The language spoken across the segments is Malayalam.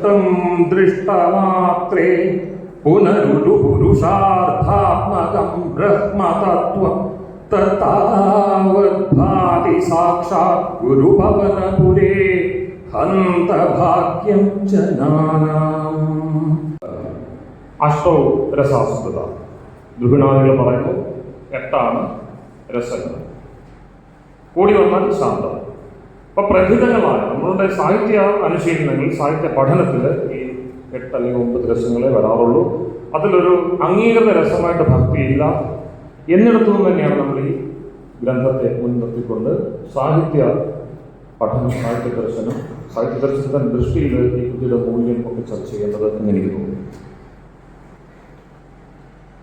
സ്പഷ്ടം ദൃഷ്ടമാത്രേ. പുനരുടു പുരുഷാർത്ഥാത്മകം ബ്രഹ്മതത്വം തത്താവദ്ഭാതി സാക്ഷാത് ഗുരുഭവനപുരേ. ഹന്തഭാഗ്യം ജനാനാം അഷ്ടോ രസാസ്കൃത ദുഹിണാദികൾ പറയുന്നു എട്ടാണ് രസങ്ങൾ. കൂടി വന്നാൽ ശാന്തം. അപ്പൊ പ്രഥിതങ്ങളായ നമ്മളുടെ സാഹിത്യ അനുശീലനങ്ങൾ സാഹിത്യ പഠനത്തിൽ ഈ എട്ട് അല്ലെങ്കിൽ ഒമ്പത് രസങ്ങളെ വരാറുള്ളൂ. അതിലൊരു അംഗീകൃത രസമായിട്ട് ഭക്തിയില്ല. എന്നിടത്തു നിന്ന് തന്നെയാണ് നമ്മൾ ഈ ഗ്രന്ഥത്തെ മുൻനിർത്തിക്കൊണ്ട് സാഹിത്യ പഠനം സാഹിത്യ ദർശനം സാഹിത്യ ദർശനത്തിന്റെ ദൃഷ്ടിയിൽ ഈ കൃതിയുടെ മൂല്യം ഒക്കെ ചർച്ച ചെയ്യേണ്ടത് എന്ന് എനിക്ക് തോന്നുന്നു.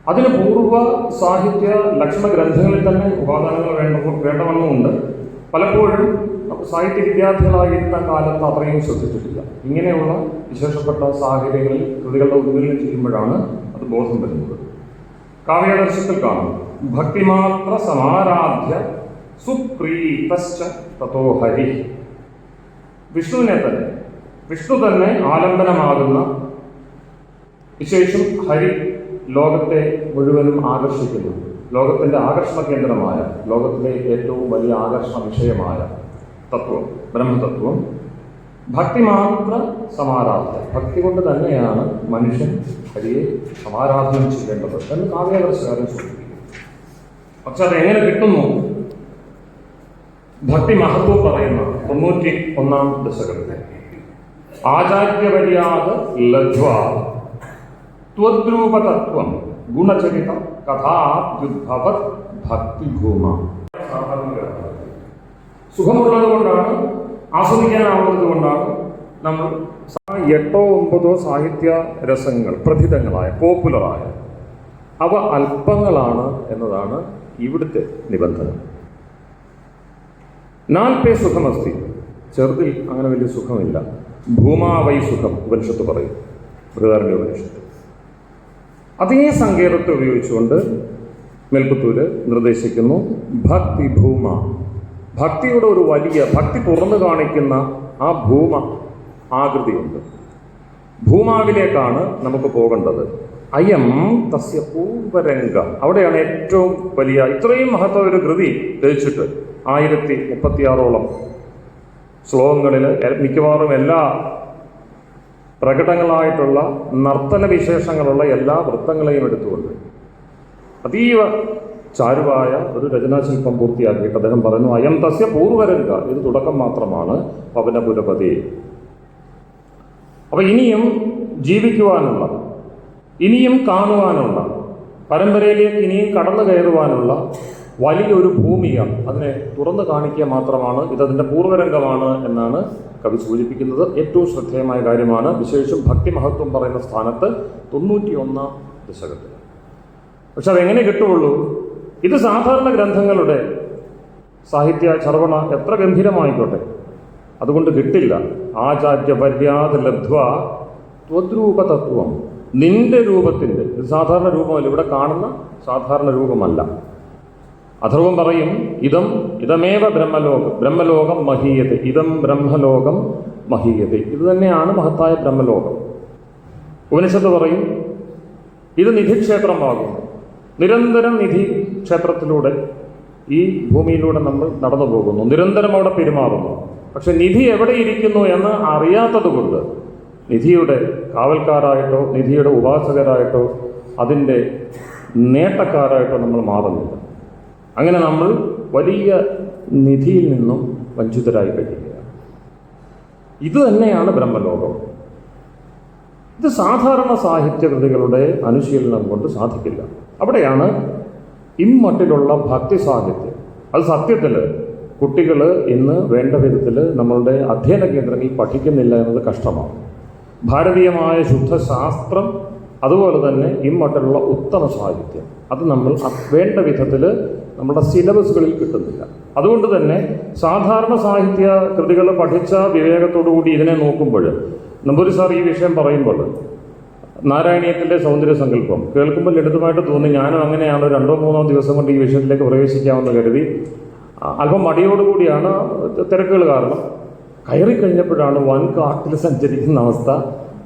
അതിന് പൂർവ സാഹിത്യ ലക്ഷണ ഗ്രന്ഥങ്ങളിൽ തന്നെ ഉപാദാനങ്ങൾ വേണ്ട വേണ്ടവണ്ണമുണ്ട്. പലപ്പോഴും സാഹിത്യ വിദ്യാർത്ഥികളായിരുന്ന കാലത്ത് അത്രയും ശ്രദ്ധിച്ചിട്ടില്ല. ഇങ്ങനെയുള്ള വിശേഷപ്പെട്ട സാഹചര്യങ്ങളിൽ കൃതികളുടെ ഉന്മൂലനം ചെയ്യുമ്പോഴാണ് അത് ബോധം വരുന്നത്. കാവ്യാദർശത്തിൽ കാണും ഭക്തിമാത്ര സമാരാധ്യ സുപ്രീതശ്ച വിഷ്ണുവിനെ തന്നെ വിഷ്ണു തന്നെ ആലംബനമാകുന്ന വിശേഷം ഹരി ലോകത്തെ മുഴുവനും ആകർഷിക്കുന്നു. ലോകത്തിന്റെ ആകർഷണ കേന്ദ്രമായ ലോകത്തിലെ ഏറ്റവും വലിയ ആകർഷണ വിഷയമായ തത്വം ബ്രഹ്മതത്വം ഭക്തി മാത്ര സമാരാധന ഭക്തി കൊണ്ട് തന്നെയാണ് മനുഷ്യൻ ഹരിയെ സമാരാധനം ചെയ്യേണ്ടത് എന്ന് കാവ്യാദർശകാരൻ സൂചിപ്പിക്കുന്നു. പക്ഷെ അത് എങ്ങനെ കിട്ടുന്നു? ഭക്തി മഹത്വം പറയുന്ന തൊണ്ണൂറ്റി ഒന്നാം ദശകത്തിൽ ആചാര്യമര്യാദ ലധ്വ ത്വദ്രൂപതത്വം ഗുണചരിത കഥാഭവത് ഭക്തിഭൂമ സുഖമുള്ളത് കൊണ്ടാണ് ആസ്വദിക്കാനാവുന്നത് കൊണ്ടാണ് നമ്മൾ എട്ടോ ഒമ്പതോ സാഹിത്യ രസങ്ങൾ പ്രഥിതങ്ങളായ പോപ്പുലറായ അവ അല്പങ്ങളാണ് എന്നതാണ് ഇവിടുത്തെ നിബന്ധന. നാൽപ്പേ സുഖമസ്തി. ചെറുതിൽ അങ്ങനെ വലിയ സുഖമില്ല. ഭൂമാവൈ സുഖം ഉപനിഷത്ത് പറയും ബൃഹദാരണ്യ ഉപനിഷത്ത്. അതേ സങ്കേതത്തെ ഉപയോഗിച്ചുകൊണ്ട് മേൽപ്പത്തൂര് നിർദ്ദേശിക്കുന്നു ഭക്തി ഭൂമ ഭക്തിയുടെ ഒരു വലിയ ഭക്തി തുറന്നു കാണിക്കുന്ന ആ ഭൂമ ആകൃതിയുണ്ട്. ഭൂമാവിലേക്കാണ് നമുക്ക് പോകേണ്ടത്. അയം തസ്യ പൂർവരംഗ അവിടെയാണ് ഏറ്റവും വലിയ ഇത്രയും മഹത്വ ഒരു കൃതി രചിച്ചിട്ട് ആയിരത്തി മുപ്പത്തിയാറോളം ശ്ലോകങ്ങളിൽ മിക്കവാറും എല്ലാ പ്രകടങ്ങളായിട്ടുള്ള നർത്തന വിശേഷങ്ങളുള്ള എല്ലാ വൃത്തങ്ങളെയും എടുത്തുകൊണ്ട്. അതീവ ചാരുവായ ഒരു രചനാശില്പം പൂർത്തിയാക്കിയിട്ട് അദ്ദേഹം പറയുന്നു അയം തസ്യ പൂർവരംഗ ഇത് തുടക്കം മാത്രമാണ് പവനപുരപതി അപ്പൊ ഇനിയും ജീവിക്കുവാനുള്ള ഇനിയും കാണുവാനുള്ള പരമ്പരയിലേക്ക് ഇനിയും കടന്നു കയറുവാനുള്ള വലിയൊരു ഭൂമിയാണ് അതിനെ തുറന്നു കാണിക്കുക മാത്രമാണ് ഇതതിന്റെ പൂർവരംഗമാണ് എന്നാണ് കവി സൂചിപ്പിക്കുന്നത്. ഏറ്റവും ശ്രദ്ധേയമായ കാര്യമാണ് വിശേഷം ഭക്തി മഹത്വം പറയുന്ന സ്ഥാനത്ത് തൊണ്ണൂറ്റിയൊന്നാം ദശകത്തിൽ. പക്ഷെ അതെങ്ങനെ കിട്ടുള്ളൂ ഇത് സാധാരണ ഗ്രന്ഥങ്ങളുടെ സാഹിത്യ ചർവണ എത്ര ഗംഭീരമായിക്കോട്ടെ. അതുകൊണ്ട് കിട്ടില്ല ആചാര്യ പര്യാത് ലബ്ധ്വ ത്വദ്രൂപ തത്വം നിന്റെ രൂപത്തിന്റെ ഇത് സാധാരണ രൂപമല്ല ഇവിടെ കാണുന്ന സാധാരണ രൂപമല്ല. അഥർവം പറയും ഇതം ഇതമേവ ബ്രഹ്മലോകം ബ്രഹ്മലോകം മഹീയത ഇതം ബ്രഹ്മലോകം മഹീയത ഇത് തന്നെയാണ് മഹത്തായ ബ്രഹ്മലോകം. ഉപനിഷത്ത് പറയും ഇത് നിധിക്ഷേത്രമാകും നിരന്തരം നിധി ക്ഷേത്രത്തിലൂടെ ഈ ഭൂമിയിലൂടെ നമ്മൾ നടന്നു പോകുന്നു. നിരന്തരം അവിടെ പെരുമാറുന്നു. പക്ഷെ നിധി എവിടെ ഇരിക്കുന്നു എന്ന് അറിയാത്തതുകൊണ്ട് നിധിയുടെ കാവൽക്കാരായിട്ടോ നിധിയുടെ ഉപാസകരായിട്ടോ അതിന്റെ നേട്ടക്കാരായിട്ടോ നമ്മൾ മാറുന്നില്ല. അങ്ങനെ നമ്മൾ വലിയ നിധിയിൽ നിന്നും വഞ്ചിതരായി കഴിയുകയാണ്. ഇത് തന്നെയാണ് ബ്രഹ്മലോകം. ഇത് സാധാരണ സാഹിത്യകൃതികളുടെ അനുശീലനം കൊണ്ട് സാധിക്കില്ല. അവിടെയാണ് ഇമ്മട്ടിലുള്ള ഭക്തി സാഹിത്യം അത് സത്യത്തിൽ കുട്ടികൾ ഇന്ന് വേണ്ട വിധത്തിൽ നമ്മളുടെ അധ്യയന കേന്ദ്രങ്ങളിൽ പഠിക്കുന്നില്ല എന്നത് കഷ്ടമാണ്. ഭാരതീയമായ ശുദ്ധശാസ്ത്രം അതുപോലെ തന്നെ ഇമ്മട്ടിലുള്ള ഉത്തമ സാഹിത്യം. അത് നമ്മൾ വേണ്ട വിധത്തിൽ നമ്മുടെ സിലബസുകളിൽ കിട്ടുന്നില്ല. അതുകൊണ്ട് തന്നെ സാധാരണ സാഹിത്യ കൃതികൾ പഠിച്ച വിവേകത്തോടു കൂടി ഇതിനെ നോക്കുമ്പോൾ നമ്പൂരി സാർ ഈ വിഷയം പറയുമ്പോൾ നാരായണീയത്തിന്റെ സൗന്ദര്യ സങ്കല്പം. കേൾക്കുമ്പോൾ ലളിതമായിട്ട് തോന്നി ഞാനും അങ്ങനെയാണ് രണ്ടോ മൂന്നോ ദിവസം കൊണ്ട് ഈ വിഷയത്തിലേക്ക് പ്രവേശിക്കാമെന്ന് കരുതി. അല്പം മടിയോടുകൂടിയാണ് തിരക്കുകൾ കാരണം. കയറി കഴിഞ്ഞപ്പോഴാണ് വൻ കാട്ടിൽ സഞ്ചരിക്കുന്ന അവസ്ഥ.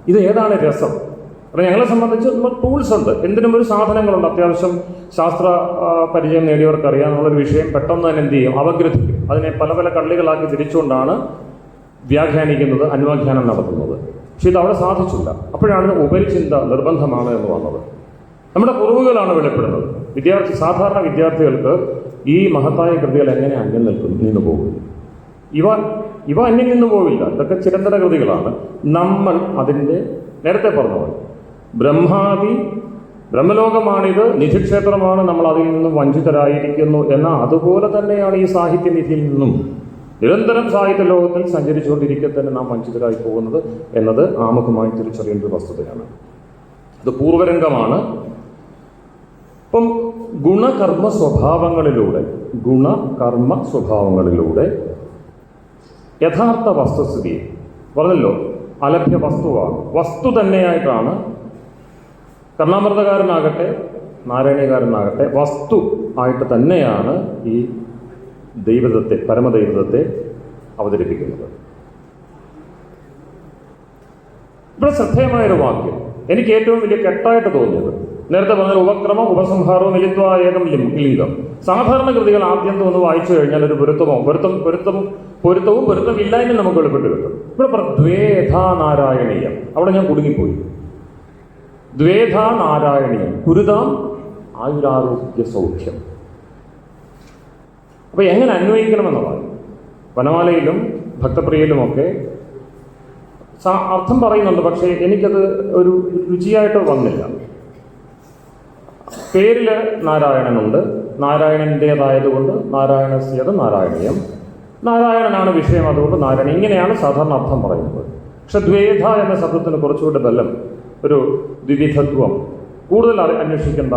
ഇത് ഏതാണ് രസം? കാരണം ഞങ്ങളെ സംബന്ധിച്ച് നമ്മൾ ടൂൾസ് ഉണ്ട്. എന്തിനും ഒരു സാധനങ്ങളുണ്ട്. അത്യാവശ്യം ശാസ്ത്ര പരിചയം നേടിയവർക്ക് അറിയാമെന്നുള്ളൊരു വിഷയം പെട്ടെന്ന് തന്നെ എന്ത് ചെയ്യും? അവഗ്രഹിക്കും. അതിനെ പല പല കള്ളികളാക്കി തിരിച്ചുകൊണ്ടാണ് വ്യാഖ്യാനിക്കുന്നത് അന്വാഖ്യാനം നടത്തുന്നത്. പക്ഷെ ഇത് അവിടെ സാധിച്ചില്ല. അപ്പോഴാണ് ഉപരിചിന്ത നിർബന്ധമാണ് എന്ന് വന്നത്. നമ്മുടെ കുറവുകളാണ് വെളിപ്പെടുന്നത്. വിദ്യാർത്ഥി സാധാരണ വിദ്യാർത്ഥികൾക്ക് ഈ മഹത്തായ കൃതികൾ എങ്ങനെ അന്യം നിൽക്കും? നിന്ന് പോകും. ഇവ ഇവ അന്യം നിന്ന് പോവില്ല. ഇതൊക്കെ ചിരന്തര കൃതികളാണ്. നമ്മൾ അതിന്റെ നേരത്തെ പറഞ്ഞത് ബ്രഹ്മാദി ബ്രഹ്മലോകമാണിത്. നിധിക്ഷേത്രമാണ് നമ്മൾ അതിൽ നിന്നും വഞ്ചിതരായിരിക്കുന്നു എന്ന അതുപോലെ തന്നെയാണ് ഈ സാഹിത്യനിധിയിൽ നിന്നും നിരന്തരം സാഹിത്യ ലോകത്തിൽ സഞ്ചരിച്ചുകൊണ്ടിരിക്കെ തന്നെ നാം വഞ്ചിതരായി പോകുന്നത് എന്നത് ആമുഖമായി തിരിച്ചറിയേണ്ട ഒരു വസ്തുതയാണ്. ഇത് പൂർവരംഗമാണ്. ഇപ്പം ഗുണകർമ്മ സ്വഭാവങ്ങളിലൂടെ ഗുണകർമ്മ സ്വഭാവങ്ങളിലൂടെ യഥാർത്ഥ വസ്തുസ്ഥിതി പറഞ്ഞല്ലോ അലഭ്യ വസ്തുവാണ്. വസ്തു തന്നെയായിട്ടാണ് കർണാമൃതകാരനാകട്ടെ നാരായണീകാരനാകട്ടെ വസ്തു ആയിട്ട് തന്നെയാണ് ഈ ദൈവതത്തെ പരമദൈവതത്തെ അവതരിപ്പിക്കുന്നത്. ഇവിടെ ശ്രദ്ധേയമായൊരു വാക്യം. എനിക്ക് ഏറ്റവും വലിയ കെട്ടായിട്ട് തോന്നിയത്. നേരത്തെ പറഞ്ഞ ഉപക്രമം ഉപസംഹാരവും മിലിത്വ ഏകം ലിംഗം സാധാരണ കൃതികൾ ആദ്യം ഒന്ന് വായിച്ചു കഴിഞ്ഞാൽ ഒരു പൊരുത്തമോ പൊരുത്തം പൊരുത്തം പൊരുത്തവും പൊരുത്തമില്ലായ്മയും നമുക്ക് വെളിപ്പെട്ട് കിട്ടും. ഇവിടെ ദ്വേധാ നാരായണീയം അവിടെ ഞാൻ കുടുങ്ങിപ്പോയി. ദ്വേധാ നാരായണീയം കുരുതാം ആയുരാരോഗ്യ സൗഖ്യം. അപ്പൊ എങ്ങനെ അന്വയിക്കണമെന്നുള്ളത്? വനമാലയിലും ഭക്തപ്രിയയിലുമൊക്കെ അർത്ഥം പറയുന്നുണ്ട് പക്ഷേ എനിക്കത് ഒരു രുചിയായിട്ട് വന്നില്ല. പേരിൽ നാരായണനുണ്ട്. നാരായണന്റേതായതുകൊണ്ട് നാരായണസ്യത് നാരായണീയം. നാരായണനാണ് വിഷയം അതുകൊണ്ട് നാരായണ ഇങ്ങനെയാണ് സാധാരണ അർത്ഥം പറയുന്നത്. പക്ഷെ ദ്വേധ എന്ന ശബ്ദത്തിന് കുറച്ചുകൂടി ബലം ഒരു ദ്വിവിധത്വം. കൂടുതൽ അന്വേഷിക്കേണ്ട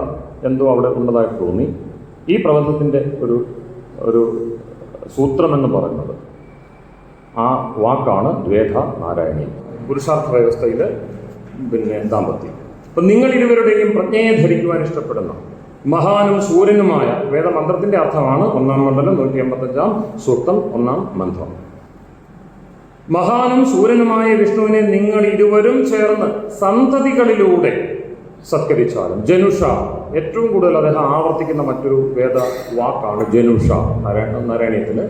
എന്തോ അവിടെ ഉള്ളതായിട്ട് തോന്നി. ഈ പ്രബന്ധത്തിന്റെ ഒരു ഒരു സൂത്രമെന്ന് പറയുന്നത്. ആ വാക്കാണ് ദ്വേധ നാരായണി. പുരുഷാർത്ഥ വ്യവസ്ഥയിൽ പിന്നെ ദാമ്പത്യം. അപ്പം നിങ്ങൾ ഇരുവരുടെയും പ്രജ്ഞയെ ധരിക്കുവാൻ ഇഷ്ടപ്പെടുന്ന മഹാനും സൂര്യനുമായ വേദമന്ത്രത്തിന്റെ അർത്ഥമാണ് ഒന്നാം മണ്ഡലം നൂറ്റി എൺപത്തഞ്ചാം സൂക്തം ഒന്നാം മന്ത്രം. മഹാനും സൂര്യനുമായ വിഷ്ണുവിനെ നിങ്ങൾ ഇരുവരും ചേർന്ന് സന്തതികളിലൂടെ സത്കരിച്ചാലും. ജനുഷ ഏറ്റവും കൂടുതൽ അദ്ദേഹം ആവർത്തിക്കുന്ന മറ്റൊരു വേദ വാക്കാണ് ജനുഷ നാരായണ നാരായണീയത്തിന്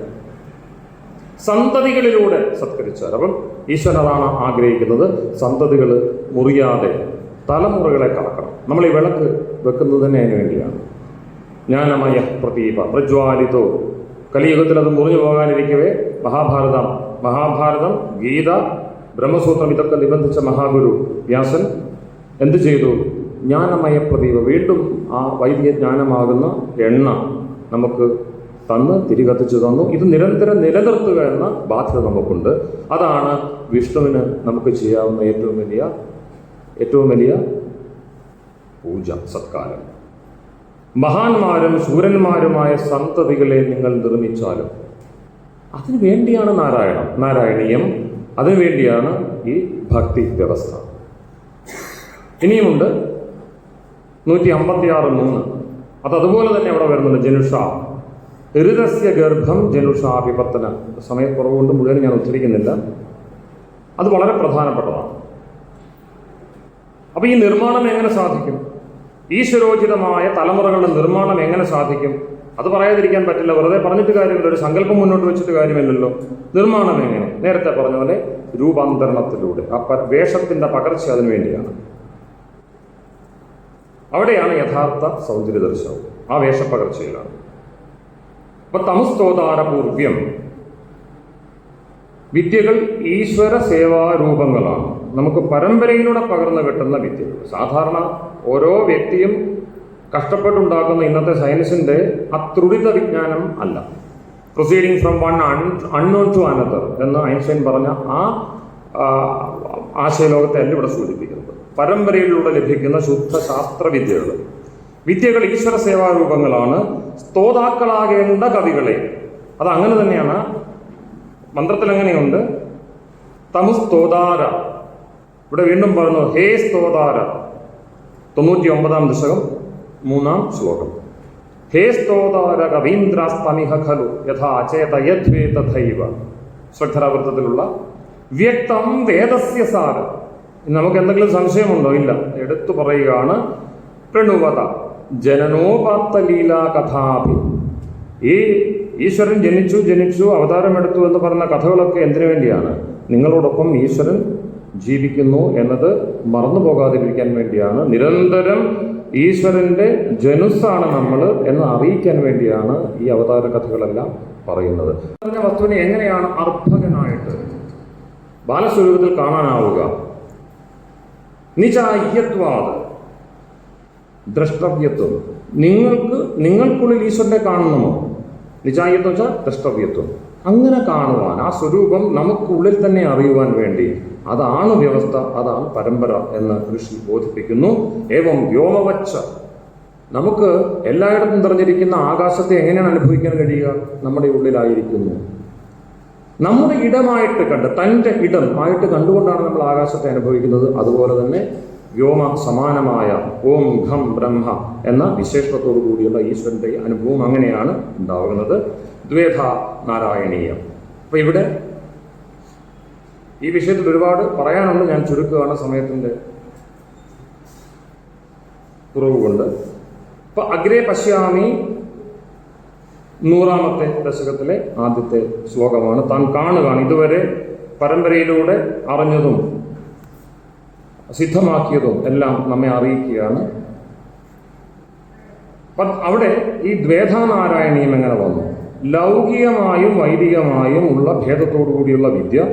സന്തതികളിലൂടെ സത്കരിച്ചാൽ. അപ്പം ഈശ്വരനാണ് ആഗ്രഹിക്കുന്നത്. സന്തതികൾ മുറിയാതെ തലമുറകളെ കളക്കണം നമ്മൾ ഈ വിളക്ക് വെക്കുന്നത് തന്നെ അതിന് വേണ്ടിയാണ്. ജ്ഞാനമയ പ്രതീപ പ്രജ്വാലിതോ. കലിയുഗത്തിൽ അത് മുറിഞ്ഞു പോകാനിരിക്കവേ. മഹാഭാരതം മഹാഭാരതം ഗീത ബ്രഹ്മസൂത്രം ഇതൊക്കെ നിബന്ധിച്ച മഹാഗുരു വ്യാസൻ എന്ത് ചെയ്തു? ജ്ഞാനമയ പ്രതീപ വീണ്ടും ആ വൈദിക ജ്ഞാനമാകുന്ന എണ്ണ നമുക്ക് തന്ന് തിരികത്തിച്ചു തന്നു. ഇത് നിരന്തരം നിലനിർത്തുക എന്ന ബാധ്യത നമുക്കുണ്ട്. അതാണ് വിഷ്ണുവിന് നമുക്ക് ചെയ്യാവുന്ന ഏറ്റവും വലിയ ഏറ്റവും വലിയ പൂജ സത്കാരം. മഹാന്മാരും സൂര്യന്മാരുമായ സന്തതികളെ നിങ്ങൾ നിർമ്മിച്ചാലും അതിനു വേണ്ടിയാണ് നാരായണം. നാരായണീയം. അതിനു വേണ്ടിയാണ് ഈ ഭക്തി വ്യവസ്ഥ. ഇനിയുമുണ്ട് നൂറ്റി അമ്പത്തി ആറ് മൂന്ന്. അത് അതുപോലെ തന്നെ അവിടെ വരുന്നുണ്ട് ജനുഷ. ഋതസ്യ ഗർഭം ജനുഷാഭിപത്തന സമയക്കുറവുകൊണ്ട് മുഴുവൻ ഞാൻ ഉച്ചരിക്കുന്നില്ല. അത് വളരെ പ്രധാനപ്പെട്ടതാണ്. അപ്പൊ ഈ നിർമ്മാണം എങ്ങനെ സാധിക്കും? ഈശ്വരോചിതമായ തലമുറകളുടെ നിർമ്മാണം എങ്ങനെ സാധിക്കും? അത് പറയാതിരിക്കാൻ പറ്റില്ല. വെറുതെ പറഞ്ഞിട്ട് കാര്യമില്ല. ഒരു സങ്കല്പം മുന്നോട്ട് വെച്ചിട്ട് കാര്യമില്ലല്ലോ. നിർമ്മാണം എങ്ങനെ? നേരത്തെ പറഞ്ഞ പോലെ രൂപാന്തരണത്തിലൂടെ. ആ വേഷത്തിന്റെ പകർച്ച അതിനു വേണ്ടിയാണ്. അവിടെയാണ് യഥാർത്ഥ സൗന്ദര്യ ദർശനം ആ വേഷപ്പകർച്ചയിലാണ്. അപ്പൊ തമസ്തോതാരപൂർവ്യം വിദ്യകൾ ഈശ്വര സേവാരൂപങ്ങളാണ് നമുക്ക് പരമ്പരയിലൂടെ പകർന്നു കിട്ടുന്ന വിദ്യകൾ. സാധാരണ ഓരോ വ്യക്തിയും കഷ്ടപ്പെട്ടുണ്ടാക്കുന്ന ഇന്നത്തെ സയൻസിന്റെ അത്രുടിത വിജ്ഞാനം അല്ല. Proceeding from one unknown to another എന്ന് ഐൻസ്റ്റൈൻ പറഞ്ഞ ആ ആശയലോകത്തെ അല്ല ഇവിടെ സൂചിപ്പിക്കുന്നത്. പരമ്പരയിലൂടെ ലഭിക്കുന്ന ശുദ്ധ ശാസ്ത്രവിദ്യകൾ വിദ്യകൾ ഈശ്വര സേവാരൂപങ്ങളാണ്. സ്തോതാക്കളാകേണ്ട കവികളെ. അത് അങ്ങനെ തന്നെയാണ്. മന്ത്രത്തിൽ എങ്ങനെയുണ്ട് തമുസ്തോതാര ഇവിടെ വീണ്ടും പറഞ്ഞു ഹേ സ്തോതാര. തൊണ്ണൂറ്റി ഒമ്പതാം ദശകം മൂന്നാം ശ്ലോകം. ഹേ സ്തോതാര കവീന്ദ്രാസ്തമിഹ ഖലു യഥാ തഥൈവ ശ്രദ്ധരാവൃത്തത്തിലുള്ള വ്യക്തം വേദസ്യ സാരം നമുക്ക് എന്തെങ്കിലും സംശയമുണ്ടോ? ഇല്ല. എടുത്തു പറയുകയാണ് പ്രണുവത. ജനനോപാത്ത ലീലാ കഥാഭി ഈ ഈശ്വരൻ ജനിച്ചു ജനിച്ചു അവതാരമെടുത്തു എന്ന് പറഞ്ഞ കഥകളൊക്കെ എന്തിനു വേണ്ടിയാണ്? നിങ്ങളോടൊപ്പം ഈശ്വരൻ ജീവിക്കുന്നു എന്നത് മറന്നു പോകാതിരിക്കാൻ വേണ്ടിയാണ്. നിരന്തരം ഈശ്വരന്റെ ജനുസാണ് നമ്മൾ എന്ന് അറിയിക്കാൻ വേണ്ടിയാണ് ഈ അവതാര കഥകളെല്ലാം പറയുന്നത്. വസ്തുവിനെ എങ്ങനെയാണ് അർഭകനായിട്ട്? ബാലസ്വരൂപത്തിൽ കാണാനാവുക. നിജായ്യത്വാത് ദ്രഷ്ടവ്യത്വം. നിങ്ങൾക്ക് നിങ്ങൾക്കുള്ളിൽ ഈശ്വരനെ കാണണമോ? നിജായ്യത്വം വെച്ചാൽ ദ്രഷ്ടവ്യത്വം. അങ്ങനെ കാണുവാൻ ആ സ്വരൂപം നമുക്കുള്ളിൽ തന്നെ അറിയുവാൻ വേണ്ടി അതാണ് വ്യവസ്ഥ അതാണ് പരമ്പര എന്ന് ഋഷി ബോധിപ്പിക്കുന്നു. ഏവം വ്യോമവച്ച. നമുക്ക് എല്ലായിടത്തും നിറഞ്ഞിരിക്കുന്ന ആകാശത്തെ എങ്ങനെയാണ് അനുഭവിക്കാൻ കഴിയുക? നമ്മുടെ ഉള്ളിലായിരിക്കുന്നു. നമ്മുടെ ഇടമായിട്ട് കണ്ട് തന്റെ ഇടം ആയിട്ട് കണ്ടുകൊണ്ടാണ് നമ്മൾ ആകാശത്തെ അനുഭവിക്കുന്നത്. അതുപോലെ തന്നെ വ്യോമ സമാനമായ ഓം ഘം ബ്രഹ്മ എന്ന വിശേഷത്തോടു കൂടിയുള്ള ഈശ്വരന്റെ അനുഭവം അങ്ങനെയാണ് ഉണ്ടാകുന്നത്. ദ്വേധ നാരായണീയം. അപ്പൊ ഇവിടെ ഈ വിഷയത്തിൽ ഒരുപാട് പറയാനുണ്ട്. ഞാൻ ചുരുക്കുകയാണ് സമയത്തിന്റെ കുറവ് കൊണ്ട് ഇപ്പൊ അഗ്രേ പശ്യാമി നൂറാമത്തെ ദശകത്തിലെ ആദ്യത്തെ ശ്ലോകമാണ്. താൻ കാണുകയാണ്. ഇതുവരെ പരമ്പരയിലൂടെ അറിഞ്ഞതും സിദ്ധമാക്കിയതും എല്ലാം നമ്മെ അറിയിക്കുകയാണ്. അവിടെ ഈ ദ്വേധാനാരായണീയം എങ്ങനെ വന്നു? ലൗകികമായും വൈദികമായും ഉള്ള ഭേദത്തോടു കൂടിയുള്ള വിദ്യ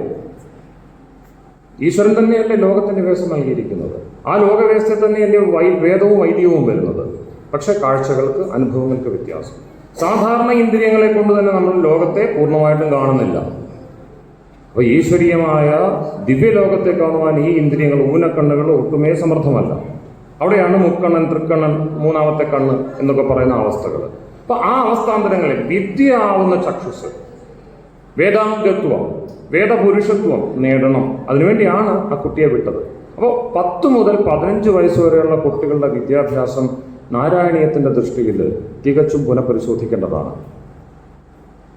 ഈശ്വരൻ തന്നെയല്ലേ ലോകത്തിന്റെ വ്യവസ്ഥ നൽകിയിരിക്കുന്നത്. ആ ലോകവേഷത്തെ തന്നെയല്ലേ വൈ വേദവും വൈദികവും വരുന്നത്. പക്ഷെ കാഴ്ചകൾക്ക് അനുഭവങ്ങൾക്ക് വ്യത്യാസം. സാധാരണ ഇന്ദ്രിയങ്ങളെ കൊണ്ട് തന്നെ നമ്മൾ ലോകത്തെ പൂർണമായിട്ടും കാണുന്നില്ല. അപ്പൊ ഈശ്വരീയമായ ദിവ്യലോകത്തെ കാണുവാൻ ഈ ഇന്ദ്രിയങ്ങൾ ഊനക്കണ്ണുകൾ ഒട്ടുമേ സമർത്ഥമല്ല. അവിടെയാണ് മുക്കണ്ണൻ തൃക്കണ്ണൻ മൂന്നാമത്തെ കണ്ണ് എന്നൊക്കെ പറയുന്ന അവസ്ഥകൾ. അപ്പൊ ആ അവസ്ഥാന്തരങ്ങളിൽ വിദ്യ ആവുന്ന ചക്ഷുസ്. വേദാംഗത്വം വേദപുരുഷത്വം നേടണം. അതിനുവേണ്ടിയാണ് ആ കുട്ടിയെ വിട്ടത്. അപ്പോൾ പത്ത് മുതൽ പതിനഞ്ച് വയസ്സ് വരെയുള്ള കുട്ടികളുടെ വിദ്യാഭ്യാസം നാരായണീയത്തിന്റെ ദൃഷ്ടിയിൽ തികച്ചും പുനഃപരിശോധിക്കേണ്ടതാണ്.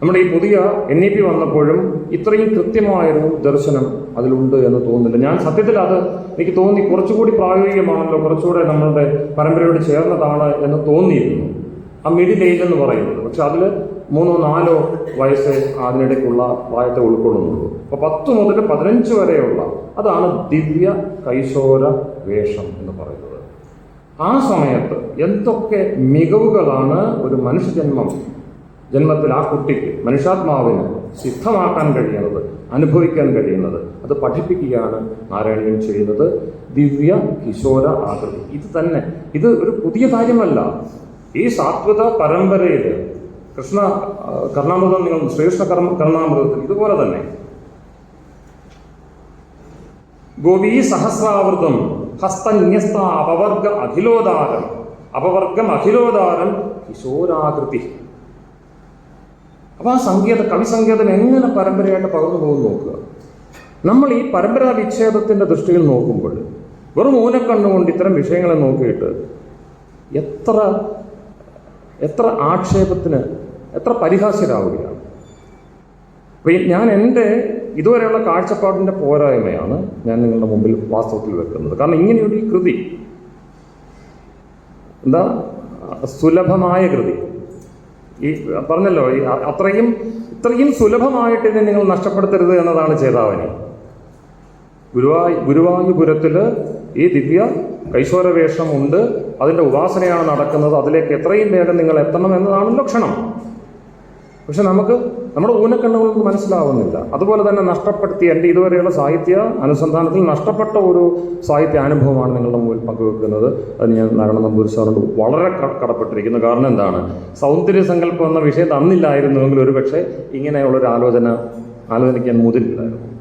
നമ്മുടെ ഈ പുതിയ എൻ ഇ പി വന്നപ്പോഴും ഇത്രയും കൃത്യമായൊരു ദർശനം അതിലുണ്ട് എന്ന് തോന്നുന്നില്ല. ഞാൻ സത്യത്തിൽ അത് എനിക്ക് തോന്നി. കുറച്ചുകൂടി പ്രായോഗികമാണല്ലോ. കുറച്ചുകൂടെ നമ്മളുടെ പരമ്പരയോട് ചേർന്നതാണ് എന്ന് തോന്നിയിരുന്നു. ആ മിഡിൽ ഏജ് എന്ന് പറയുന്നത്. പക്ഷെ അതിൽ മൂന്നോ നാലോ വയസ്സ് അതിനിടയ്ക്കുള്ള പ്രായത്തെ ഉൾക്കൊള്ളുന്നുള്ളൂ. അപ്പോൾ പത്ത് മുതൽ പതിനഞ്ച് വരെയുള്ള അതാണ് ദിവ്യ കൈശോര വേഷം എന്ന് പറയുന്നത്. ആ സമയത്ത് എന്തൊക്കെ മികവുകളാണ് ഒരു മനുഷ്യജന്മം ജന്മത്തിൽ ആ കുട്ടിക്ക് മനുഷ്യാത്മാവിന് സിദ്ധമാക്കാൻ കഴിയുന്നത് അനുഭവിക്കാൻ കഴിയുന്നത് അത് പഠിപ്പിക്കുകയാണ് നാരായണീയം ചെയ്യുന്നത്. ദിവ്യ കിശോര ആകൃതി. ഇത് തന്നെ ഇത് ഒരു പുതിയ കാര്യമല്ല. ഈ സാത്വിക പരമ്പരയിൽ കൃഷ്ണ കർണാമൃതം നിങ്ങൾ ശ്രീകൃഷ്ണ കർമ്മ കർണാമൃതത്തിൽ ഇതുപോലെ തന്നെ. ഗോപീ സഹസ്രാവൃതം ഹസ്തന്യസ്ത അപവർഗ അഖിലോദാരം അപവർഗം അഖിലോദാരം കിശോരാകൃതി. അപ്പൊ ആ സംഗീത കവിസങ്കേതം എങ്ങനെ പരമ്പരയായിട്ട് പകർന്നു പോകുന്നു നോക്കുക. നമ്മൾ ഈ പരമ്പരാ വിച്ഛേദത്തിന്റെ ദൃഷ്ടിയിൽ നോക്കുമ്പോൾ വെറും ഊനക്കണ്ണുകൊണ്ട് ഇത്തരം വിഷയങ്ങളെ നോക്കിയിട്ട് എത്ര എത്ര ആക്ഷേപത്തിന് എത്ര പരിഹാസ്യരാവുകയാണ്. ഞാൻ എന്റെ ഇതുവരെയുള്ള കാഴ്ചപ്പാടിന്റെ പോരായ്മയാണ് ഞാൻ നിങ്ങളുടെ മുമ്പിൽ വാസ്തവത്തിൽ വെക്കുന്നത്. കാരണം ഇങ്ങനെയൊരു കൃതി എന്താ സുലഭമായ കൃതി. ഈ പറഞ്ഞല്ലോ ഈ അത്രയും ഇത്രയും സുലഭമായിട്ട് ഇതിനെ നിങ്ങൾ നഷ്ടപ്പെടുത്തരുത് എന്നതാണ് ചേതാവനി. ഗുരുവായു ഗുരുവായൂപുരത്തിൽ ഈ ദിവ്യ കൈശോരവേഷം ഉണ്ട് അതിന്റെ ഉപാസനയാണ് നടക്കുന്നത് അതിലേക്ക് എത്രയും വേഗം നിങ്ങൾ എത്തണം എന്നതാണ് ലക്ഷണം പക്ഷെ നമുക്ക് നമ്മുടെ ഊനക്കണ്ണുകൾക്ക് മനസ്സിലാവുന്നില്ല. അതുപോലെ തന്നെ നഷ്ടപ്പെടുത്തിയ എന്റെ ഇതുവരെയുള്ള സാഹിത്യ അനുസന്ധാനത്തിൽ നഷ്ടപ്പെട്ട ഒരു സാഹിത്യ അനുഭവമാണ് നിങ്ങളുടെ മുമ്പിൽ പങ്കുവെക്കുന്നത്. അത് ഞാൻ നാരായണ നമ്പൂരി സാറിനോട് വളരെ കടപ്പെട്ടിരിക്കുന്നു. കാരണം എന്താണ്? സൗന്ദര്യ സങ്കല്പം എന്ന വിഷയം തന്നില്ലായിരുന്നുവെങ്കിൽ ഒരു പക്ഷേ ഇങ്ങനെയുള്ളൊരു ആലോചന ആലോചനയ്ക്ക് ഞാൻ മുതിരില്ലായിരുന്നു.